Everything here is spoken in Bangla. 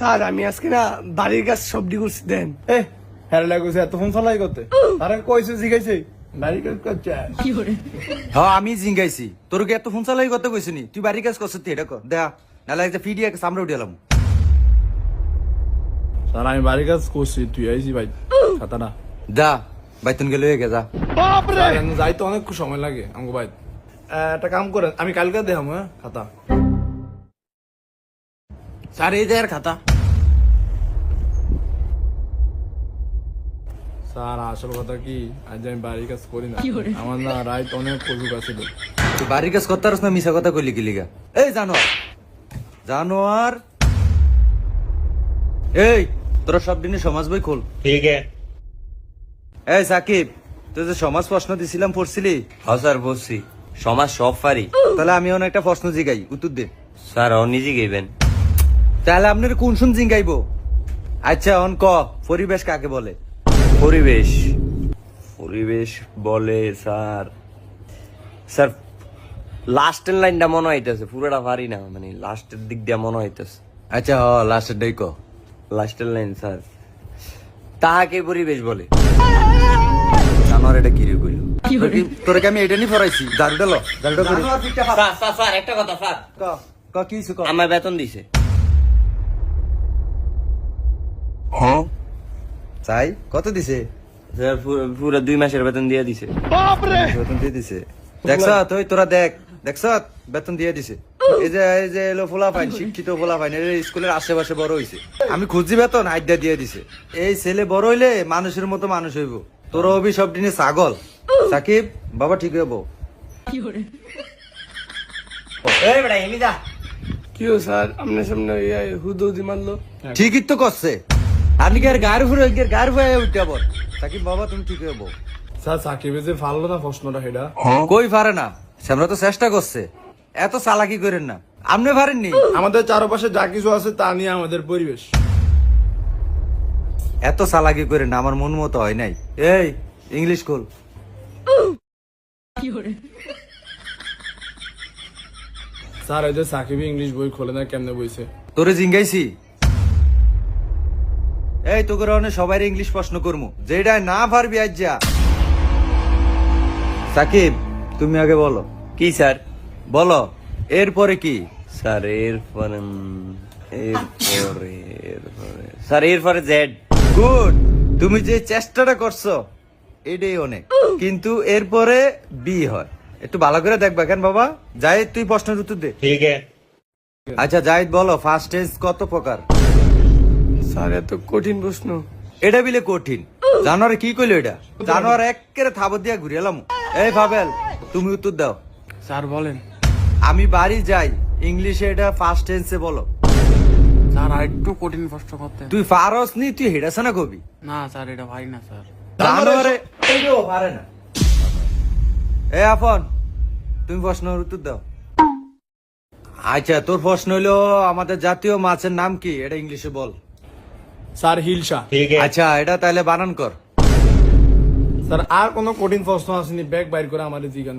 স্যার আমি আজকে না বাড়ির কাজ সবডি করছি দেন। এ হ্যাঁ লাগছে এত ফোন চালাই করতে? আরে কইছে জিগাইছে। নারী কাজ করছে। হ্যাঁ আমি জিঙ্গাইছি তোর কি এত ফোন চালাই করতে কইছি নি? তুই বাড়ি কাজ করছিস তুই এটা কর দেখা নাহলে একটা ফিডিয়া সামনে উঠে স্যার আমি বাড়ির কাজ করছি তুই আইছি ভাই। খাতা না। যা বাইতুন গেলে হয়ে গে যা। স্যার, এখন অনেক সময় লাগে আমাকে ভাই। একটা কাম করেন আমি কালকে দেখাম হ্যাঁ খাতা। স্যার এই যে আর খাতা। স্যার আসল কথা কি? আজ আমি বাড়ির কাজ করি না। আমার না অনেক কজুক বাড়ির কাজ করতে না মিশা কথা কইলি কি লিগা? এই এই তোরা সব দিনে সমাজ বই খোল। ঠিক এই সাকিব তুই যে সমাজ প্রশ্ন দিছিলাম পড়ছিলি? হ্যাঁ স্যার বলছি সমাজ সব পারি। তাহলে আমি অনেক একটা প্রশ্ন জিগাই উত্তর দে। স্যার অনি নিজে গাইবেন তাহলে আপনার কোন শুন জিগাইবো? আচ্ছা অন ক পরিবেশ কাকে বলে? পরিবেশ। পরিবেশ বলে স্যার। স্যার লাস্টের লাইনটা মনে হইতেছে পুরোটা পারি না মানে লাস্টের দিক দিয়ে মনে হইতেছে। আচ্ছা হ লাস্টের ডাই ক। লাস্টের লাইন স্যার। তাহাকে পরিবেশ বলে। জানোয়ার এটা কি রে কইল? তোরে কি আমি এটা নি ফরাইছি দারুটা ল দারুটা করি স্যার স্যার স্যার একটা কথা স্যার। ক ক কি ক? আমার বেতন দিছে। চাই কত দিছে? স্যার পুরো- দুই মাসের বেতন দিয়ে দিছে। বেতন দিয়ে দিছে। দেখছ তুই তোরা দেখ। দেখছ বেতন দিয়ে দিছে। এই যে এই যে এলো ফোলা ফাইন শিক্ষিত ফোলা ফাইন স্কুলের আশেপাশে বড় হইছে। আমি খুঁজি বেতন আইডা দিয়ে দিছে। এই ছেলে বড় হইলে মানুষের মতো মানুষ হইব। তোর অভি সব দিনে ছাগল। সাকিব বাবা ঠিক হইব। কি হো স্যার আপনার সামনে হুদৌদি মারলো। ঠিকই তো করছে। সাকিব বাবা তুমি ঠিক হইব স্যার সাকিবে যে না প্রশ্নটা সেটা কই পারে না? আমরা তো চেষ্টা করছে। এত চালাকি করেন না। আপনি পারেননি আমাদের চারপাশে যা কিছু আছে তা নিয়ে আমাদের পরিবেশ। এত চালাকি করে না আমার মন মতো হয় নাই। এই ইংলিশ কল স্যার এই যে সাকিবি ইংলিশ বই খোলে না কেমনে বইছে? তোরে জিঙ্গাইছি? এই তোকে অনেক সবাই ইংলিশ প্রশ্ন করমু। যেটা না পারবি আজ যা সাকিব তুমি আগে বলো। কি স্যার? বলো এরপরে কি? স্যার এরপরে এরপরে এরপরে। স্যার এরপরে জেড গুড তুমি যে চেষ্টাটা করছ এটাই অনেক। কিন্তু এরপরে বি হয়। একটু ভালো করে দেখবা কেন বাবা? জাহিদ তুই প্রশ্নের উত্তর দে। ঠিক আছে। আচ্ছা জাহিদ বলো ফার্স্ট টেন্স কত প্রকার? স্যার এত কঠিন প্রশ্ন। এটা বিলে কঠিন। জানোয়ারে কি কইলো এটা? জানোয়ার থাবত দিয়া ঘুরে এলাম। এই ফাবেল তুমি উত্তর দাও। স্যার বলেন। আমি বাড়ি যাই ইংলিশে এটা ফার্স্ট টেন্সে বলো। স্যার আর একটু কঠিন প্রশ্ন করতে। তুই ফারস নি তুই হেডাছে না কবি? না স্যার এটা ভাই না স্যার। জানোয়ারে এইটাও পারে না। এ আপন তুমি প্রশ্নের উত্তর দাও। আচ্ছা তোর প্রশ্ন হইল আমাদের জাতীয় মাছের নাম কি? এটা ইংলিশে বল। স্যার হিলসা ঠিক আচ্ছা এটা তাহলে বানান কর। স্যার আর কোনো কঠিন প্রশ্ন আসেনি। ব্যাগ বাইর করে আমাদের জিগান